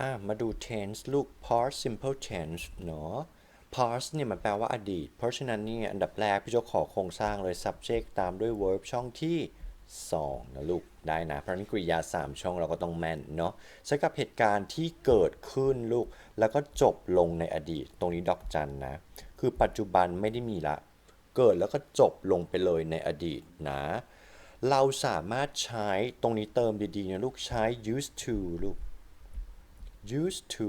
อะมาดู tense ลูก past simple tense เนาะ past เนี่ยมันแปลว่าอดีต เพราะฉะนั้นเนี่ยอันดับแรกพี่โจขอโครงสร้างเลย subject ตามด้วย verb ช่องที่ 2 นะลูก ได้นะ เพราะฉะนั้นกริยา 3 ช่องเราก็ต้องแม่นเนาะใช้กับเหตุการณ์ที่เกิดขึ้นลูก แล้วก็จบลงในอดีต ตรงนี้ดอกจันนะ คือปัจจุบันไม่ได้มีละ เกิดแล้วก็จบลงไปเลยในอดีตนะ เราสามารถใช้ตรงนี้เติมดีๆนะลูกใช้ used to ลูก used to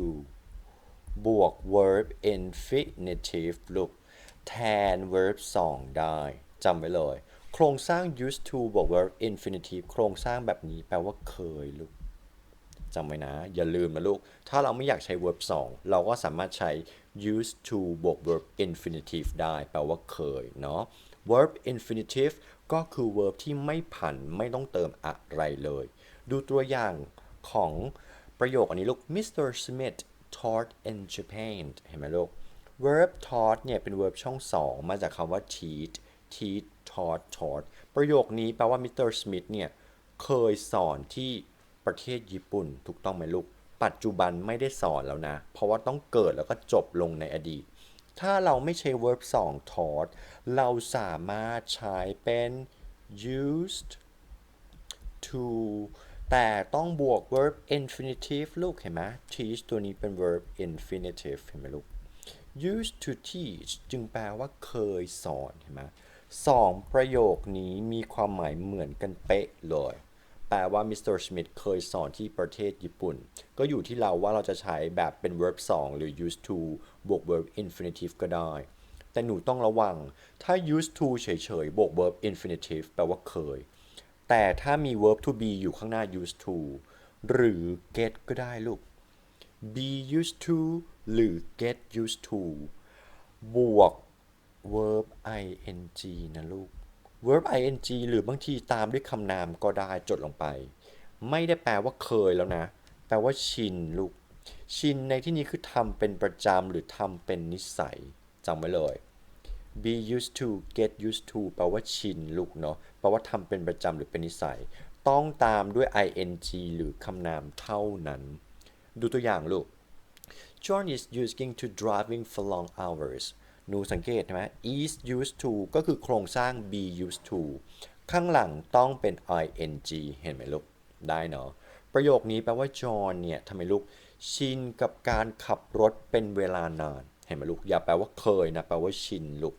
บวก verb infinitive ลูกแทน verb 2 ได้จำไว้เลย โครงสร้าง used to บวก verb infinitive โครงสร้างแบบนี้แปลว่าเคยลูกจำไว้นะ อย่าลืมนะลูก ถ้าเราไม่อยากใช้ verb 2 เราก็สามารถใช้ used to บวก verb infinitive ได้ แปลว่าเคยเนาะ verb infinitive ก็คือ verb ที่ไม่ผันไม่ต้องเติมอะไรเลย ดูตัวอย่างของ ประโยคอันนี้ลูก Mr. Smith taught in Japan เห็นไหมลูก verb taught เนี่ยเป็น verb ช่องสองมาจากคำว่า teach teach taught taught ประโยคนี้แปลว่า Mr. Smith เนี่ยเคยสอนที่ประเทศญี่ปุ่นถูกต้องไหมลูก ปัจจุบันไม่ได้สอนแล้วนะ เพราะว่าต้องเกิดแล้วก็จบลงในอดีต ถ้าเราไม่ใช้ verb 2 taught เราสามารถใช้เป็น used to แต่ต้องบวก verb infinitive ลูกเห็นไหม teach ตัวนี้เป็น verb infinitive เห็นไหมลูก used to teach จึงแปลว่าเคยสอนเห็นไหมสองประโยคนี้มีความหมายเหมือนกันเป๊ะเลย แปลว่ามิสเตอร์สมิธเคยสอนที่ประเทศญี่ปุ่น ก็อยู่ที่เราว่าเราจะใช้แบบเป็น verb 2 หรือ used to บวก verb infinitive ก็ได้ แต่หนูต้องระวัง ถ้า used to เฉยๆ บวก verb infinitive แปลว่าเคย แต่ถ้ามี verb to be อยู่ข้างหน้า used to หรือ get ก็ได้ลูก be used to หรือ get used to บวก verb ing นะลูก verb ing หรือบางทีตามด้วยคำนามก็ได้จดลงไป ไม่ได้แปลว่าเคยแล้วนะ แปลว่าชินลูก ชินในที่นี้คือทำเป็นประจำหรือทำเป็นนิสัยจำไว้เลย be used to get used to แปลว่าชินลูกเนาะ แปลว่าทำเป็นประจำหรือเป็นนิสัย ต้องตามด้วย ing หรือคำนามเท่านั้น ดูตัวอย่างลูก John is using to driving for long hours หนูสังเกตใช่ไหม is used to ก็คือโครงสร้าง be used to ข้างหลังต้องเป็น ing เห็นไหมลูก ได้เนาะ ประโยคนี้แปลว่า John เนี่ยทำไมลูก ชินกับการขับรถเป็นเวลานาน เห็นไหมลูก อย่าแปลว่าเคยนะ แปลว่าชินลูก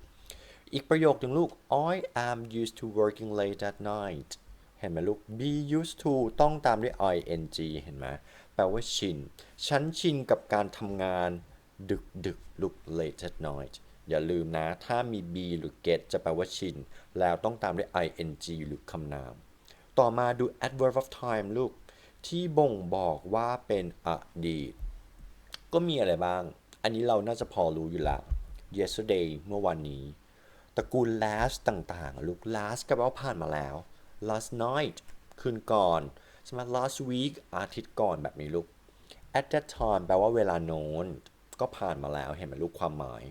อีกประโยคหนึ่งลูก I am used to working late at night เห็นไหมลูก be used to ต้องตามด้วย ing เห็นไหมแปลว่าชิน ฉันชินกับการทำงานดึกดึกลูก late at night อย่าลืมนะ ถ้ามี be หรือ get จะแปลว่าชิน แล้วต้องตามด้วย ing หรือคำนาม ต่อมาดู adverb of time ลูก ที่บ่งบอกว่าเป็นอดีต ก็มีอะไรบ้าง อันนี้เราน่าจะพอรู้อยู่แล้ว yesterday เมื่อวันนี้ ตระกูล last ต่างๆลูก last ก็แปลว่าผ่านมาแล้ว last night คืนก่อนใช่ไหม last week อาทิตย์ก่อนแบบนี้ลูก at that time แปลว่าเวลาโน้น ก็ผ่านมาแล้วเห็นไหมลูกความหมาย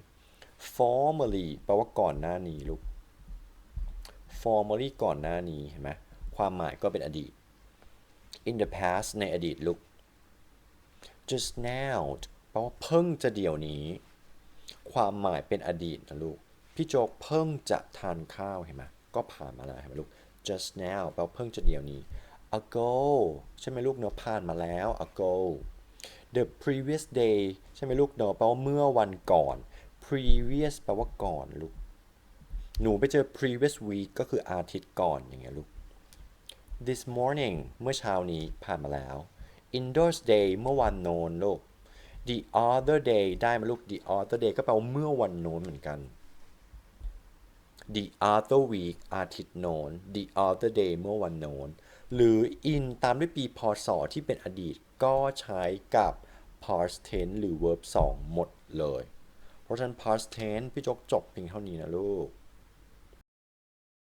formerly แปลว่าก่อนหน้านี้ลูก formerly ก่อนหน้านี้เห็นไหมความหมายก็เป็นอดีต in the past ในอดีตลูก just now แปลว่าเพิ่งจะเดี๋ยวนี้ ความหมายเป็นอดีตนะลูก พี่โจกเพิ่งจะทานข้าวเห็นไหมก็ผ่านมาแล้วเห็นไหมลูก just now แปลว่าเพิ่งจะเดี๋ยวนี้ ago ใช่ไหมลูกเนาะผ่านมาแล้ว ago the previous day ใช่ไหมลูกเนาะแปลว่าเมื่อวันก่อน previous แปลว่าก่อนลูก หนูไปเจอ previous week ก็คืออาทิตย์ก่อนอย่างเงี้ยลูก this morning เมื่อเช้านี้ผ่านมาแล้ว indoors day เมื่อวันโน้นลูก the other day ได้มาลูก the other day ก็แปลว่าเมื่อวันโน้นเหมือนกัน the other week อาทิตย์โน้น the other day เมื่อวันโน้น หรือ in ตามด้วยปีพศที่เป็นอดีตก็ใช้กับ past tense หรือ verb 2 หมดเลย เพราะฉะนั้น past tense พี่จกจบเพียงเท่านี้นะลูก